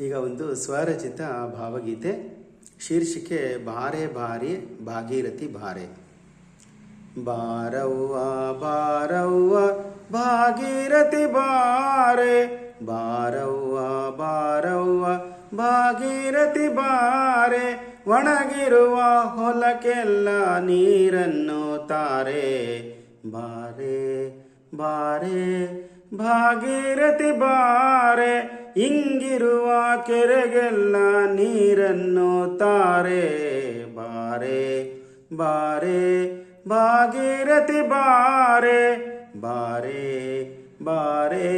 ಈಗ ಒಂದು ಸ್ವರಚಿತ ಭಾವಗೀತೆ. ಶೀರ್ಷಿಕೆ ಬಾರೆ ಬಾರಿ ಭಾಗೀರಥಿ ಬಾರೆ ಬಾರವ್ವ ಬಾರವ್ವ ಭಾಗೀರಥಿ ಬಾರೆ ಬಾರವ್ವ ಬಾರವ್ವ ಭಾಗೀರಥಿ ಬಾರೆ ಒಣಗಿರುವ ಹೊಲಕ್ಕೆಲ್ಲ ನೀರನ್ನು ತಾರೆ. ಬಾರೆ ಬಾರೆ ಭಾಗೀರಥಿ ಬಾರೆ, ಇಂಗಿರುವ ಕೆರೆಗೆಲ್ಲ ನೀರನ್ನು ತಾರೆ. ಬಾರೆ ಬಾರೆ, ಭಾಗೀರಥಿ ಬಾರೆ. ಬಾರೆ ಬಾರೆ,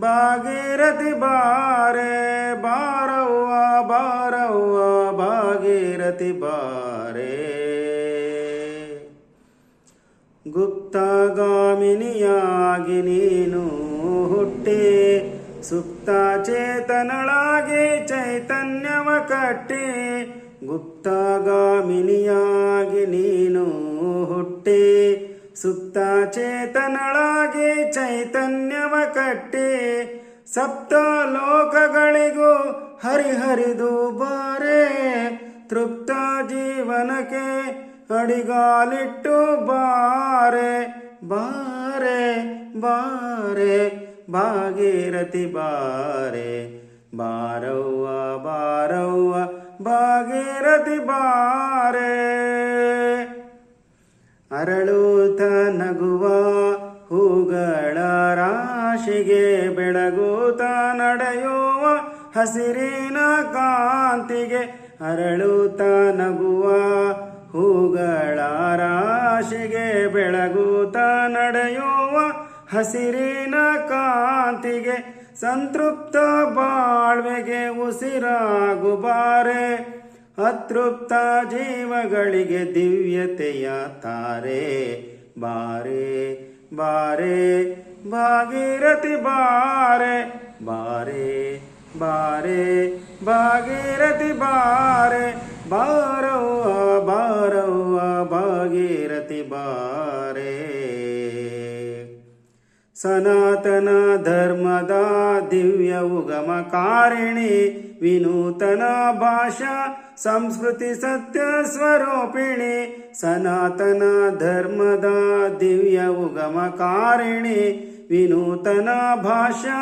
ಭಾಗೀರಥಿ ಬಾರೆ. ಬಾರವ್ವ ಬಾರವ್ವ, ಭಾಗೀರಥಿ ಬಾರೆ. ಗುಪ್ತಗಾಮಿನಿಯಾಗಿ ನೀನು ಹುಟ್ಟಿ ಸುಪ್ತ ಚೇತನಳಾಗಿ ಚೈತನ್ಯವ ಕಟ್ಟಿ ಗುಪ್ತಗಾಮಿನಿಯಾಗಿ ನೀನು ಹುಟ್ಟಿ ಸುಪ್ತ ಚೇತನಳಾಗಿ ಚೈತನ್ಯವ ಕಟ್ಟಿ ಸಪ್ತ ಲೋಕಗಳಿಗೂ ಹರಿಹರಿದು ಬಾರೆ ತೃಪ್ತ ಜೀವನಕ್ಕೆ ಅಡಿಗಾಲಿಟ್ಟು ಬಾರೆ ಬಾರೆ ಬಾರೆ. ಭಾಗೀರಥಿ ಬಾರೆ. ಬಾರವ್ವ ಬಾರವ್ವ ಭಾಗೀರಥಿ ಬಾರೆ. ಅರಳೂತ ನಗುವ ಹೂಗಳ ರಾಶಿಗೆ ಬೆಳಗೂತ ನಡೆಯುವ ಹಸಿರಿನ ಕಾಂತಿಗೆ ಅರಳೂತ ನಗುವ ಹೂಗಳ ರಾಶಿಗೆ ಬೆಳಗೂತ ನಡೆಯುವ ಹಸಿರಿನ ಕಾಂತಿಗೆ ಸಂತೃಪ್ತ ಬಾಳ್ವೆಗೆ ಉಸಿರಾಗುಬಾರೆ. ಅತೃಪ್ತ ಜೀವಗಳಿಗೆ ದಿವ್ಯತೆಯ ತಾರೆ. ಬಾರೆ ಬಾರೆ, ಭಾಗೀರಥಿ ಬಾರೆ. ಬಾರೆ ಬಾರೆ, ಭಾಗೀರಥಿ ಬಾರೆ. ಬಾರವ್ವ ಸನಾತನ ಧರ್ಮದ ದಿವ್ಯ ಉಗಮ ಕಾರಿಣಿ ವಿನೂತನ ಭಾಷಾ ಸಂಸ್ಕೃತಿ ಸತ್ಯ ಸ್ವರೂಪಿಣಿ ಸನಾತನ ಧರ್ಮದ ದಿವ್ಯ ಉಗಮ ಕಾರಿಣಿ ವಿನೂತನ ಭಾಷಾ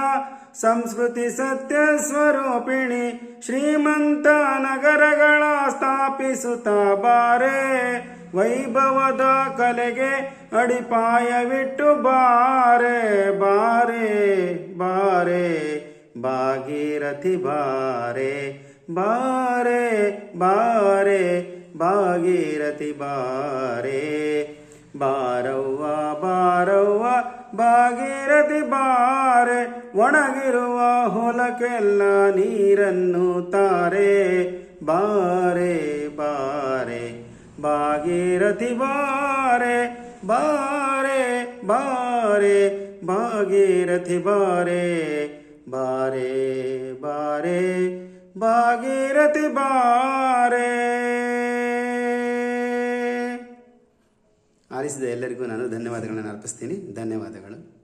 ಸಂಸ್ಕೃತಿ ಸತ್ಯ ಸ್ವರೂಪಿಣಿ ಶ್ರೀಮಂತ ನಗರಗಳ ಸ್ಥಾಪಿಸುತ್ತ ಬಾರೆ. ವೈಭವದ ಕಲೆಗೆ ಅಡಿಪಾಯವಿಟ್ಟು ಬಾರೆ ಬಾರೆ ಬಾರೆ, ಭಾಗೀರಥಿ ಬಾರೆ ಬಾರೆ ಬಾರೆ, ಭಾಗೀರಥಿ ಬಾರೆ. ಬಾರವ್ವ ಬಾರವ್ವ, ಭಾಗೀರಥಿ ಬಾರೆ, ಒಣಗಿರುವ ಹೊಲಕ್ಕೆಲ್ಲ ನೀರನ್ನು ತಾರೆ, ಬಾರೆ ಬಾರೆ. ಭಾಗೀರಥಿ ಬಾರೆ ಬಾರೆ ಬಾರೆ, ಭಾಗೀರಥಿ ಬಾರೆ ಬಾರೆ ಬಾರೆ, ಭಾಗೀರಥಿ ಬಾರೆ. ಆಲಿಸಿದ ಎಲ್ಲರಿಗೂ ನಾನು ಧನ್ಯವಾದಗಳನ್ನು ಅರ್ಪಿಸ್ತೀನಿ. ಧನ್ಯವಾದಗಳು.